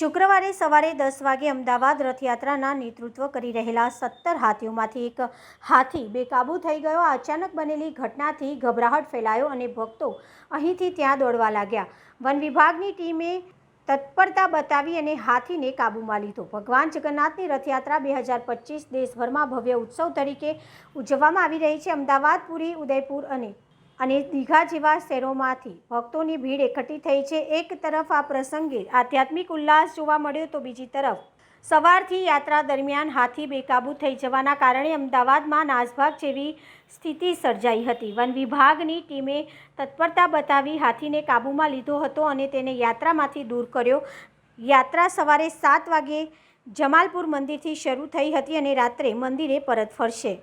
શુક્રવારે સવારે દસ વાગે અમદાવાદ રથયાત્રાના નેતૃત્વ કરી રહેલા સત્તર હાથીઓમાંથી એક હાથી બેકાબૂ થઈ ગયો. અચાનક બનેલી ઘટનાથી ગભરાહટ ફેલાયો અને ભક્તો અહીંથી ત્યાં દોડવા લાગ્યા. વન વિભાગની ટીમે તત્પરતા બતાવી અને હાથીને કાબૂમાં લીધો. ભગવાન જગન્નાથની રથયાત્રા બે હજાર પચીસ દેશભરમાં ભવ્ય ઉત્સવ તરીકે ઉજવવામાં આવી રહી છે. અમદાવાદ, પુરી, ઉદયપુર અને અને દીઘા જેવા શહેરોમાંથી ભક્તોની ભીડ એકઠી થઈ છે. એક તરફ આ પ્રસંગે આધ્યાત્મિક ઉલ્લાસ જોવા મળ્યો તો બીજી તરફ સવારથી યાત્રા દરમિયાન હાથી બેકાબૂ થઈ જવાના કારણે અમદાવાદમાં નાસભાગ જેવી સ્થિતિ સર્જાઈ હતી. વન વિભાગની ટીમે તત્પરતા બતાવી હાથીને કાબૂમાં લીધો હતો અને તેને યાત્રામાંથી દૂર કર્યો. યાત્રા સવારે સાત વાગે જમાલપુર મંદિરથી શરૂ થઈ હતી અને રાત્રે મંદિરે પરત ફરશે.